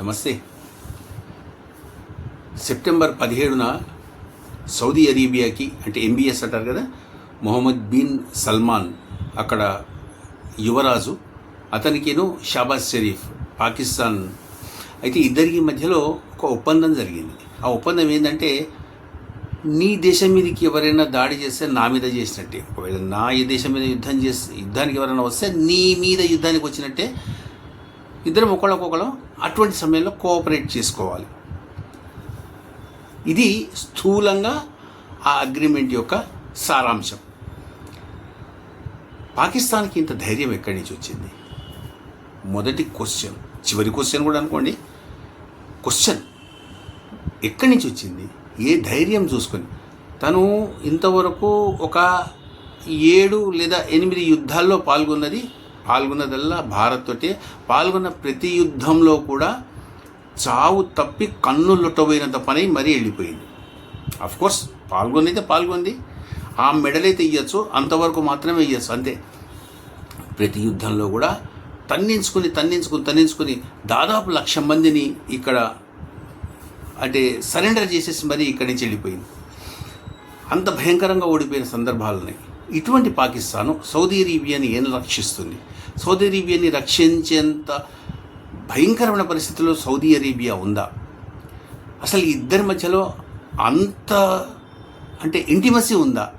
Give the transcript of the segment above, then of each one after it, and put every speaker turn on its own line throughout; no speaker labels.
నమస్తే. సెప్టెంబర్ పదిహేడున సౌదీ అరేబియాకి అంటే ఎంబీఎస్ అంటారు కదా మొహమ్మద్ బిన్ సల్మాన్ అక్కడ యువరాజు అతనికిను షాబాజ్ షరీఫ్ పాకిస్తాన్. అయితే ఇద్దరికి మధ్యలో ఒక ఒప్పందం జరిగింది. ఆ ఒప్పందం ఏంటంటే నీ దేశం మీదకి ఎవరైనా దాడి చేస్తే నా మీద చేసినట్టే. ఒకవేళ నా ఈ దేశం మీద యుద్ధం చేస్తే యుద్ధానికి ఎవరైనా వస్తే నీ మీద యుద్ధానికి వచ్చినట్టే ఇద్దరం ఒకళ్ళకొకళ్ళం అటువంటి సమయంలో కోఆపరేట్ చేసుకోవాలి. ఇది స్థూలంగా ఆ అగ్రిమెంట్ యొక్క సారాంశం. పాకిస్తాన్కి ఇంత ధైర్యం ఎక్కడి నుంచి వచ్చింది? మొదటి క్వశ్చన్. చివరి క్వశ్చన్ కూడా అనుకోండి. క్వశ్చన్. ఎక్కడి నుంచి వచ్చింది? ఏ ధైర్యం చూసుకొని. తను ఇంతవరకు ఒక ఏడు లేదా ఎనిమిది యుద్ధాల్లో పాల్గొన్నది పాల్గొన్నదల్లా భారత్ తోటి. పాల్గొన్న ప్రతి యుద్ధంలో కూడా చావు తప్పి కన్ను లొట్టబోయినంత పని మరీ వెళ్ళిపోయింది. కోర్స్ పాల్గొనైతే పాల్గొంది. ఆ మెడల్ అయితే ఇవ్వచ్చు అంతవరకు మాత్రమే ఇవ్వచ్చు అంతే. ప్రతి యుద్ధంలో కూడా తన్నించుకుని తన్నించుకుని తన్నించుకుని దాదాపు లక్ష మందిని ఇక్కడ అంటే సరెండర్ చేసేసి మరీ ఇక్కడి నుంచి వెళ్ళిపోయింది. అంత భయంకరంగా ఓడిపోయిన సందర్భాలు ఉన్నాయి ఇటువంటి పాకిస్తాను సౌదీ అరేబియాని ఏం రక్షిస్తుంది? సౌదీ అరేబియాని రక్షించేంత భయంకరమైన పరిస్థితుల్లో సౌదీ అరేబియా ఉందా? అసలు ఇద్దరి మధ్యలో అంత అంటే ఇంటిమసీ ఉందా?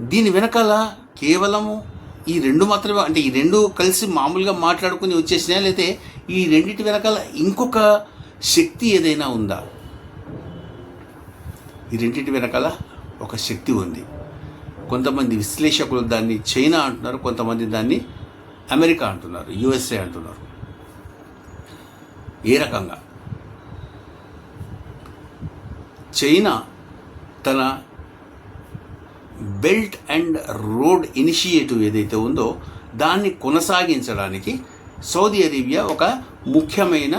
దీని వెనకాల కేవలము ఈ రెండు మాత్రమే అంటే ఈ రెండు కలిసి మామూలుగా మాట్లాడుకుని వచ్చేసినాయా లేకపోతే ఈ రెండింటి వెనకాల ఇంకొక శక్తి ఏదైనా ఉందా? ఈ రెండింటి వెనకాల ఒక శక్తి ఉంది. కొంతమంది విశ్లేషకులు దాన్ని చైనా అంటున్నారు కొంతమంది దాన్ని అమెరికా అంటున్నారు యుఎస్ఏ అంటున్నారు. ఏ రకంగా? చైనా తన బెల్ట్ అండ్ రోడ్ ఇనిషియేటివ్ ఏదైతే ఉందో దాన్ని కొనసాగించడానికి సౌదీ అరేబియా ఒక ముఖ్యమైన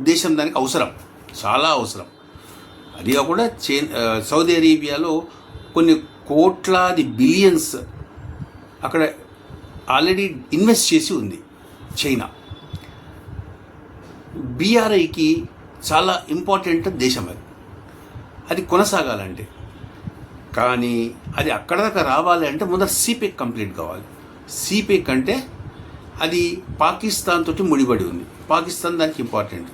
దేశం దానికి అవసరం చాలా అవసరం. అది కాకుండా చై సౌదీ అరేబియాలో కొన్ని కోట్లాది బిలియన్స్ అక్కడ ఆల్రెడీ ఇన్వెస్ట్ చేసి ఉంది చైనా బీఆర్ఐకి చాలా ఇంపార్టెంట్ దేశం అది. అది కొనసాగాలంటే. కానీ అది అక్కడ దాకా రావాలి అంటే ముందర సిపెక్ కంప్లీట్ కావాలి. సిపెక్ అంటే అది పాకిస్తాన్ తోటి ముడిపడి ఉంది. పాకిస్తాన్ దానికి ఇంపార్టెంట్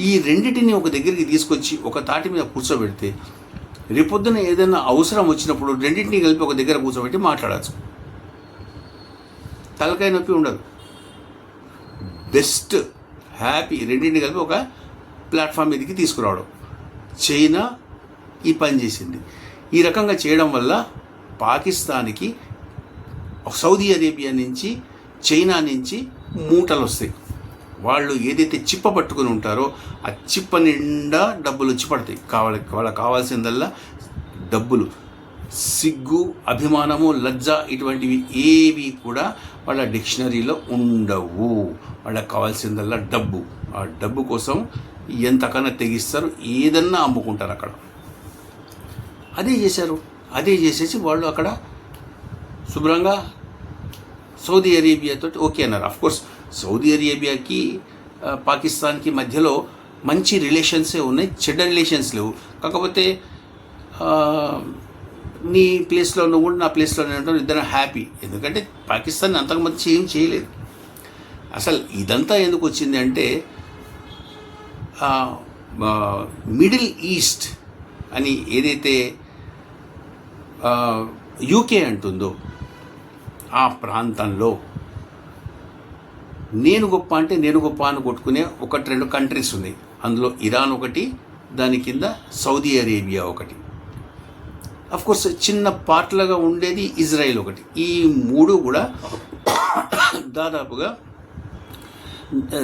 ఈ రెండింటిని ఒక దగ్గరికి తీసుకొచ్చి ఒక తాటి మీద కూర్చోబెడితే రేపొద్దున ఏదైనా అవసరం వచ్చినప్పుడు రెండింటిని కలిపి ఒక దగ్గర కూర్చోబెట్టి మాట్లాడచ్చు. తలకాయ నొప్పి ఉండదు. బెస్ట్ హ్యాపీ రెండింటిని కలిపి ఒక ప్లాట్ఫామ్ మీదకి తీసుకురావడం. చైనా ఈ పని చేసింది. ఈ రకంగా చేయడం వల్ల పాకిస్తాన్కి సౌదీ అరేబియా నుంచి చైనా నుంచి మూటలు వస్తాయి వాళ్ళు ఏదైతే చిప్ప పట్టుకుని ఉంటారో ఆ చిప్ప నిండా డబ్బులు వచ్చి పడతాయి. కావాలి వాళ్ళకి కావాల్సిందల్లా డబ్బులు. సిగ్గు అభిమానము లజ్జ ఇటువంటివి ఏవి కూడా వాళ్ళ డిక్షనరీలో ఉండవు. వాళ్ళకి కావాల్సిందల్లా డబ్బు. ఆ డబ్బు కోసం ఎంతకన్నా తెగిస్తారు ఏదన్నా అమ్ముకుంటారు అక్కడ. అదే చేశారు. అదే చేసేసి వాళ్ళు అక్కడ శుభ్రంగా సౌదీ అరేబియాతో ఓకే అన్నారు. అఫ్కోర్స్ సౌదీ అరేబియాకి పాకిస్తాన్కి మధ్యలో మంచి రిలేషన్సే ఉన్నాయి చెడ్డ రిలేషన్స్ లేవు. కాకపోతే నీ ప్లేస్లో నువ్వు కూడా నా ప్లేస్లో నేను ఉంటాను ఇద్దరం హ్యాపీ. ఎందుకంటే పాకిస్తాన్ అంతకు మంచి ఏం చేయలేదు. అసలు ఇదంతా ఎందుకు వచ్చింది అంటే మిడిల్ ఈస్ట్ అని ఏదైతే యూకే అంటుందో ఆ ప్రాంతంలో నేను గొప్ప అంటే నేను గొప్ప అని కొట్టుకునే ఒకటి రెండు కంట్రీస్ ఉన్నాయి. అందులో ఇరాన్ ఒకటి దాని కింద సౌదీ అరేబియా ఒకటి. కోర్స్ చిన్న పార్ట్లుగా ఉండేది ఇజ్రాయెల్ ఒకటి. ఈ మూడు కూడా దాదాపుగా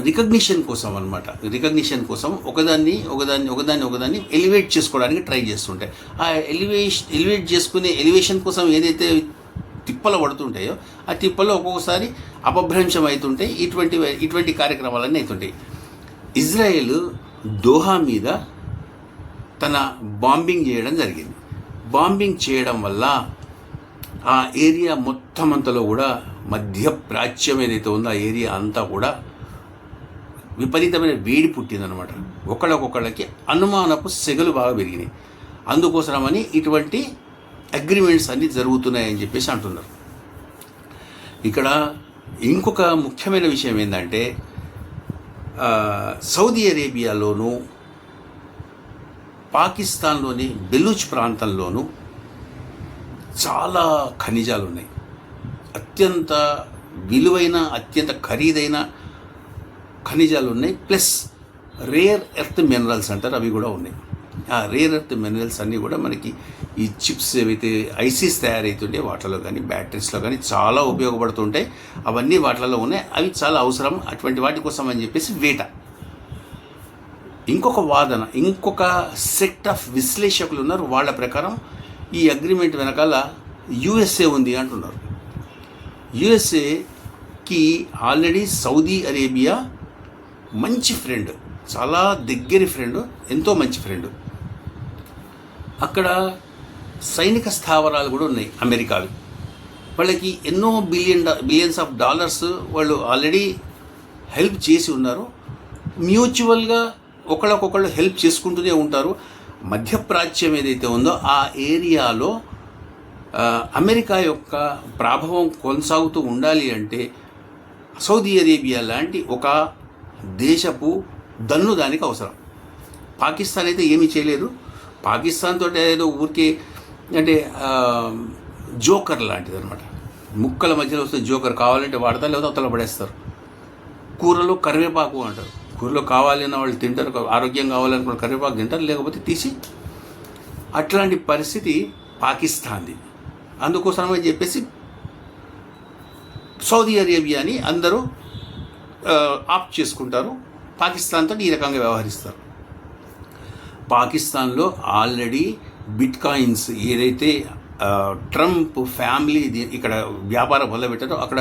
రికగ్నిషన్ కోసం అనమాట రికగ్నిషన్ కోసం ఒకదాన్ని ఒకదాన్ని ఒకదాన్ని ఒకదాన్ని ఎలివేట్ చేసుకోవడానికి ట్రై చేస్తుంటాయి. ఆ ఎలివేషన్ ఎలివేట్ చేసుకునే ఎలివేషన్ కోసం ఏదైతే తిప్పలు పడుతుంటాయో ఆ తిప్పలు ఒక్కొక్కసారి అపభ్రంశం అవుతుంటాయి ఇటువంటి ఇటువంటి కార్యక్రమాలన్నీ అవుతుంటాయి. ఇజ్రాయెల్ దోహా మీద తన బాంబింగ్ చేయడం జరిగింది. బాంబింగ్ చేయడం వల్ల ఆ ఏరియా మొత్తం అంతలో కూడా మధ్య ప్రాచ్యం ఏదైతే ఉందో ఆ ఏరియా అంతా కూడా విపరీతమైన వేడి పుట్టిందనమాట. ఒకళ్ళకొకళ్ళకి అనుమానపు సెగలు బాగా పెరిగినాయి. అందుకోసమని ఇటువంటి అగ్రిమెంట్స్ అన్నీ జరుగుతున్నాయని చెప్పేసి అంటున్నారు. ఇక్కడ ఇంకొక ముఖ్యమైన విషయం ఏంటంటే సౌదీ అరేబియాలోను పాకిస్తాన్లోని బెలూచ్ ప్రాంతంలోనూ చాలా ఖనిజాలు ఉన్నాయి అత్యంత విలువైన అత్యంత ఖరీదైన ఖనిజాలు ఉన్నాయి ప్లస్ రేర్ ఎర్త్ మినరల్స్ అంటారు అవి కూడా ఉన్నాయి. ఆ రేర్ ఎర్త్ మినరల్స్ అన్నీ కూడా మనకి ఈ చిప్స్ ఏవైతే ఐసీస్ తయారవుతుంటే వాటిలో కానీ బ్యాటరీస్లో కానీ చాలా ఉపయోగపడుతుంటాయి. అవన్నీ వాటిలలో ఉన్నాయి. అవి చాలా అవసరం. అటువంటి వాటి కోసం అని చెప్పేసి వేట. ఇంకొక వాదన ఇంకొక సెట్ ఆఫ్ విశ్లేషకులు ఉన్నారు. వాళ్ళ ప్రకారం ఈ అగ్రిమెంట్ వెనకాల యుఎస్ఏ ఉంది అంటున్నారు. యుఎస్ఏకి ఆల్రెడీ సౌదీ అరేబియా మంచి ఫ్రెండ్ చాలా దగ్గరి ఫ్రెండ్ ఎంతో మంచి ఫ్రెండ్ అక్కడ సైనిక స్థావరాలు కూడా ఉన్నాయి అమెరికావి. వాళ్ళకి ఎన్నో బిలియన్ బిలియన్స్ ఆఫ్ డాలర్స్ వాళ్ళు ఆల్రెడీ హెల్ప్ చేసి ఉన్నారు. మ్యూచువల్గా ఒకళ్ళకొకళ్ళు హెల్ప్ చేసుకుంటూనే ఉంటారు. మధ్యప్రాచ్యం ఏదైతే ఉందో ఆ ఏరియాలో అమెరికా యొక్క ప్రభావం కొనసాగుతూ ఉండాలి అంటే సౌదీ అరేబియా లాంటి ఒక దేశపు దన్ను దానికి అవసరం. పాకిస్తాన్ అయితే ఏమీ చేయలేదు. పాకిస్తాన్ తోటి ఏదో ఊరికే అంటే జోకర్ లాంటిది అనమాట ముక్కల మధ్యలో వస్తే జోకర్ కావాలంటే వాడతారు లేదా అవతల పడేస్తారు. కూరలో కరివేపాకు అంటారు. కూరలో కావాలన్న వాళ్ళు తింటారు ఆరోగ్యం కావాలనుకున్న కరివేపాకు తింటారు లేకపోతే తీసి అట్లాంటి పరిస్థితి పాకిస్తాన్ది. అందుకోసమని చెప్పేసి సౌదీ అరేబియాని అందరూ ఆప్ చేసుకుంటారు. పాకిస్తాన్తో ఈ రకంగా వ్యవహరిస్తారు. పాకిస్తాన్లో ఆల్రెడీ బిట్ కాయిన్స్ ఏదైతే ట్రంప్ ఫ్యామిలీ ఇక్కడ వ్యాపారం మొదలుపెట్టారో అక్కడ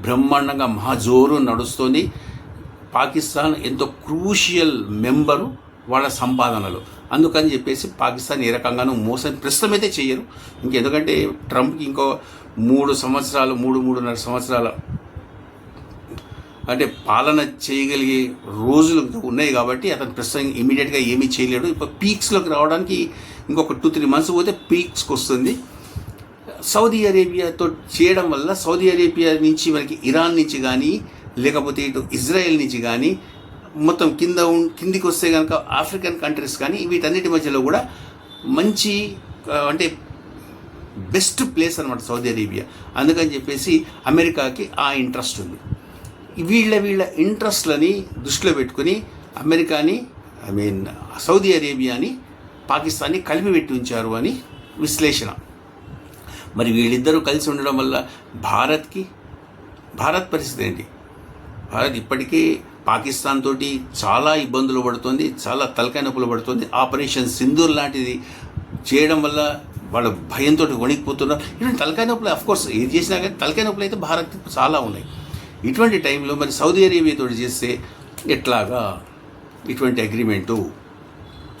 బ్రహ్మాండంగా మహాజోరు నడుస్తుంది. పాకిస్తాన్ ఎంతో క్రూషియల్ మెంబరు వాళ్ళ సంపాదనలు. అందుకని చెప్పేసి పాకిస్తాన్ ఏ రకంగానూ మోసం ప్రస్తుతం అయితే చేయరు. ఇంకెందుకంటే ట్రంప్కి ఇంకో మూడు సంవత్సరాలు మూడు మూడున్నర సంవత్సరాల అంటే పాలన చేయగలిగే రోజులు ఉన్నాయి కాబట్టి అతను ప్రస్తుతం ఇమీడియట్గా ఏమీ చేయలేడు. ఇప్పుడు పీక్స్లోకి రావడానికి ఇంకొక టూ త్రీ మంత్స్ పోతే పీక్స్కి వస్తుంది. సౌదీ అరేబియాతో చేయడం వల్ల సౌదీ అరేబియా నుంచి మనకి ఇరాన్ నుంచి కానీ లేకపోతే ఇటు ఇజ్రాయెల్ నుంచి కానీ మొత్తం కింద కిందికి వస్తే కనుక ఆఫ్రికన్ కంట్రీస్ కానీ వీటన్నిటి మధ్యలో కూడా మంచి అంటే బెస్ట్ ప్లేస్ అనమాట సౌదీ అరేబియా. అందుకని చెప్పేసి అమెరికాకి ఆ ఇంట్రెస్ట్ ఉంది. వీళ్ళ వీళ్ళ ఇంట్రెస్ట్లని దృష్టిలో పెట్టుకుని అమెరికాని ఐ మీన్ సౌదీ అరేబియాని పాకిస్తాన్ని కలిపి పెట్టి ఉంచారు అని విశ్లేషణ. మరి వీళ్ళిద్దరూ కలిసి ఉండడం వల్ల భారత్కి భారత్ పరిస్థితి ఏంటి? భారత్ ఇప్పటికే పాకిస్తాన్ తోటి చాలా ఇబ్బందులు పడుతుంది చాలా తలకాయ నొప్పులు పడుతుంది. ఆపరేషన్ సింధూర్ లాంటిది చేయడం వల్ల వాళ్ళ భయంతో వణికిపోతున్నారు. ఇటువంటి తలకాయ నొప్పులు అఫ్కోర్స్ ఏది చేసినా కానీ తలకాయ నొప్పులు అయితే భారత్ చాలా ఉన్నాయి. ఇటువంటి టైంలో మరి సౌదీ అరేబియాతో చేస్తే ఎట్లాగా ఇటువంటి అగ్రిమెంటు?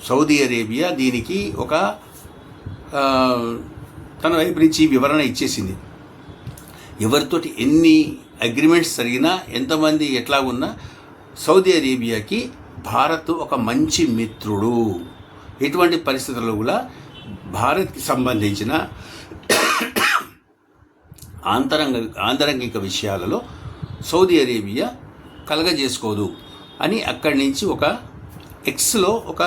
సౌదీ అరేబియా దీనికి ఒక తన వైపు నుంచి వివరణ ఇచ్చేసింది. ఎవరితోటి ఎన్ని అగ్రిమెంట్స్ జరిగినా ఎంతమంది ఎట్లా ఉన్నా సౌదీ అరేబియాకి భారత్ ఒక మంచి మిత్రుడు. ఎటువంటి పరిస్థితుల్లో కూడా భారత్కి సంబంధించిన ఆంతరంగ ఆంతరంగిక విషయాలలో సౌదీ అరేబియా కలగజేసుకోదు అని అక్కడి నుంచి ఒక ఎక్స్లో ఒక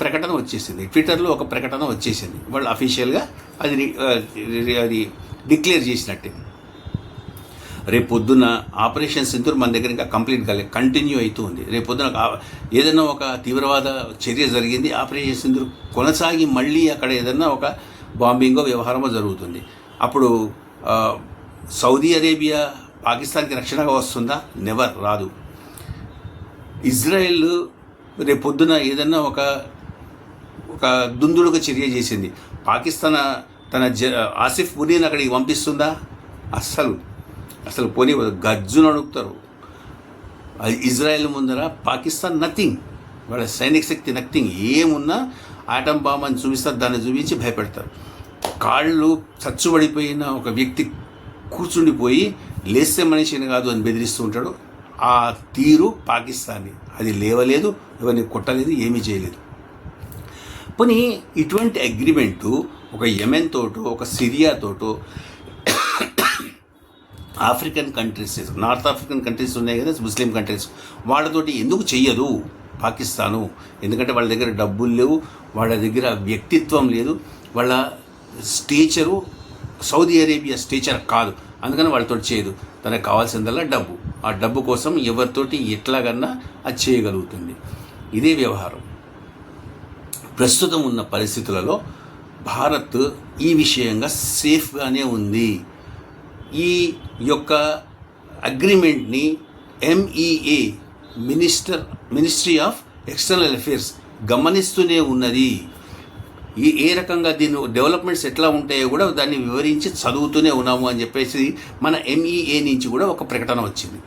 ప్రకటన వచ్చేసింది. ట్విట్టర్లో ఒక ప్రకటన వచ్చేసింది. వాళ్ళు అఫీషియల్గా అది అది డిక్లేర్ చేసినట్టే. రేపు పొద్దున్న ఆపరేషన్ సింధూర్ మన దగ్గర ఇంకా కంప్లీట్ కాలేదు కంటిన్యూ అవుతూ ఉంది. రేపు పొద్దున ఏదైనా ఒక తీవ్రవాద చర్య జరిగింది ఆపరేషన్ సింధూర్ కొనసాగి మళ్ళీ అక్కడ ఏదైనా ఒక బాంబింగో వ్యవహారమో జరుగుతుంది. అప్పుడు సౌదీ అరేబియా పాకిస్తాన్కి రక్షణగా వస్తుందా? నెవర్ రాదు. ఇజ్రాయెల్ రేపు పొద్దున ఏదన్నా ఒక ఒక దుందుడుగా చర్య చేసింది. పాకిస్తాన్ తన జ ఆసిఫ్ మునీని అక్కడికి పంపిస్తుందా? అస్సలు. అసలు పోనీ గజ్జును అడుగుతారు అది ఇజ్రాయెల్ ముందర పాకిస్తాన్ నథింగ్. వాళ్ళ సైనిక శక్తి నథింగ్. ఏమున్నా ఆటం బాంబ్ అని చూపిస్తారు దాన్ని చూపించి భయపెడతారు. కాళ్ళు చచ్చుబడిపోయిన ఒక వ్యక్తి కూర్చుండిపోయి లేస్తే మనిషిని కాదు అని బెదిరిస్తూ ఉంటాడు. ఆ తీరు పాకిస్తాన్. అది లేవలేదు ఎవరిని కొట్టలేదు ఏమీ చేయలేదు. పోనీ ఇటువంటి అగ్రిమెంటు ఒక యమెన్ తోటో ఒక Syria తోటో African countries north African countries ఉన్నాయి కదా ముస్లిం కంట్రీస్ వాళ్ళతోటి ఎందుకు చెయ్యదు పాకిస్తాను? ఎందుకంటే వాళ్ళ దగ్గర డబ్బులు లేవు వాళ్ళ దగ్గర వ్యక్తిత్వం లేదు వాళ్ళ స్టేచరు సౌదీ అరేబియా స్టేచర్ కాదు. అందుకని వాళ్ళతో చేయదు. తనకు కావాల్సిందల్లా డబ్బు. ఆ డబ్బు కోసం ఎవరితోటి ఎట్లాగన్నా అది చేయగలుగుతుంది. ఇదే వ్యవహారం. ప్రస్తుతం ఉన్న పరిస్థితులలో భారత్ ఈ విషయంగా సేఫ్గానే ఉంది. ఈ యొక్క అగ్రిమెంట్ని MEA minister ministry of external affairs గమనిస్తూనే ఉన్నది. ఈ ఏ రకంగా దీని డెవలప్మెంట్స్ ఎట్లా ఉంటాయో కూడా దాన్ని వివరించి చదువుతూనే ఉన్నాము అని చెప్పేసి మన ఎంఈఏ నుంచి కూడా ఒక ప్రకటన వచ్చింది.